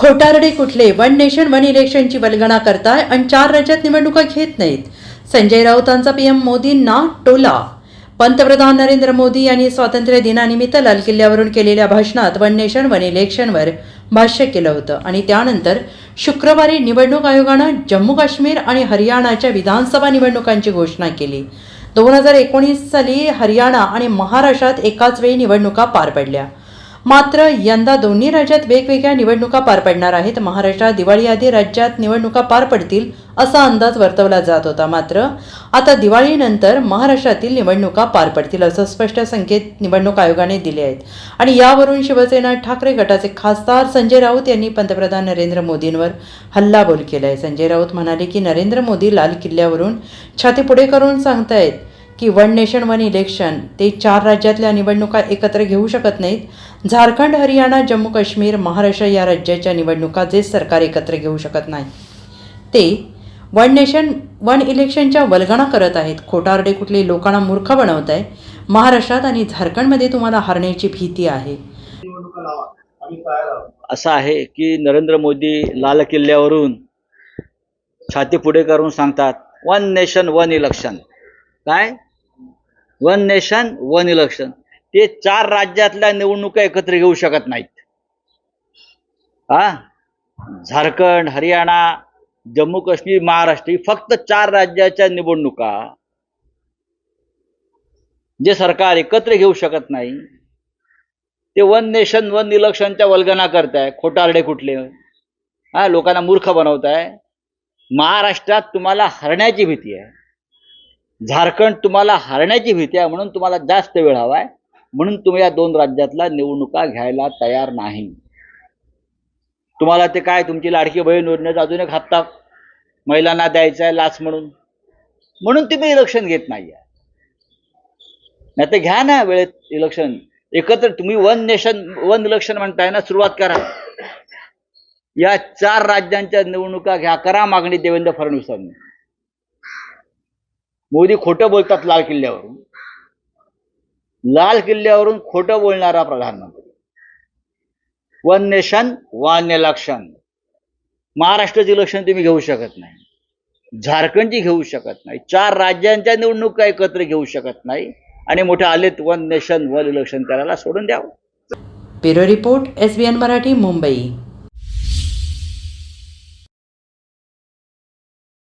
खोटारडे कुठले? One nation one इलेक्शनची वल्गणा करताय आणि चार राज्यात निवडणुका घेत नाहीत. संजय राऊतांचा पीएम मोदींना टोला. पंतप्रधान नरेंद्र मोदी यांनी स्वातंत्र्य दिनानिमित्त लाल किल्ल्यावरून केलेल्या भाषणात वन नेशन वन इलेक्शनवर भाष्य केलं होतं. आणि त्यानंतर शुक्रवारी निवडणूक आयोगानं जम्मू काश्मीर आणि हरियाणाच्या विधानसभा निवडणुकांची घोषणा केली. दोन हजार एकोणीस साली हरियाणा आणि महाराष्ट्रात एकाच वेळी निवडणुका पार पडल्या. मात्र यंदा दोन्ही राज्यात वेगवेगळ्या निवडणुका पार पडणार आहेत. महाराष्ट्रात दिवाळीआधी राज्यात निवडणुका पार पडतील असा अंदाज वर्तवला जात होता. मात्र आता दिवाळीनंतर महाराष्ट्रातील निवडणुका पार पडतील असं स्पष्ट संकेत निवडणूक आयोगाने दिले आहेत. आणि यावरून शिवसेना ठाकरे गटाचे खासदार संजय राऊत यांनी पंतप्रधान नरेंद्र मोदींवर हल्लाबोल केला आहे संजय राऊत म्हणाले की नरेंद्र मोदी लाल किल्ल्यावरून छाती पुढे करून सांगतायत की वन नेशन वन इलेक्शन ते चार राज्यातल्या निवडणुका एकत्र घेऊ शकत नाहीत. झारखंड हरियाणा जम्मू काश्मीर महाराष्ट्र या राज्याच्या निवडणुका जे सरकार एकत्र घेऊ शकत नाही. ते वन नेशन वन इलेक्शनच्या वल्गणा करत आहेत. खोटारडे कुठले लोकांना मूर्ख बनवत आहे महाराष्ट्रात आणि झारखंडमध्ये तुम्हाला हरण्याची भीती आहे. असं आहे की नरेंद्र मोदी लाल किल्ल्यावरून छाती पुढे करून सांगतात वन नेशन वन इलेक्शन काय? One nation one election. ते चार राज्यातल्या निवडणुका एकत्र घेऊ शकत नाहीत. हा? झारखंड हरियाणा जम्मू काश्मीर महाराष्ट्र फक्त चार राज्याच्या निवडणुका जे सरकार एकत्र घेऊ शकत नाही ते वन नेशन वन इलेक्शनच्या वल्गना करताय खोटारडे कुठले? हा? लोकांना मूर्ख बनवताय. महाराष्ट्रात तुम्हाला हरण्याची भीती आहे. झारखंड तुम्हाला हरण्याची भीती आहे म्हणून तुम्हाला जास्त वेळ हवा आहे म्हणून तुम्ही या दोन राज्यातला निवडणुका घ्यायला तयार नाही. तुम्हाला ते काय तुमची लाडकी बहीण योजनेचा अजून एक हप्ता महिलांना द्यायचा आहे लाच म्हणून. म्हणून तुम्ही इलेक्शन घेत नाही नाही तर घ्या ना वेळेत इलेक्शन एकत्र तुम्ही वन नेशन वन इलेक्शन म्हणताय ना सुरुवात करा. या चार राज्यांच्या निवडणुका घ्या करा मागणी देवेंद्र फडणवीसांनी. मोदी खोटं बोलतात लाल किल्ल्यावरून. लाल किल्ल्यावरून खोटं बोलणारा प्रधानमंत्री. वन नेशन वन इलेक्शन महाराष्ट्राचं इलेक्शन तुम्ही घेऊ शकत नाही. झारखंडची घेऊ शकत नाही. चार राज्यांच्या निवडणुका एकत्र घेऊ शकत नाही. आणि मोठे आलेत वन नेशन वन इलेक्शन करायला सोडून द्यावं. Bureau report S B N Marathi Mumbai.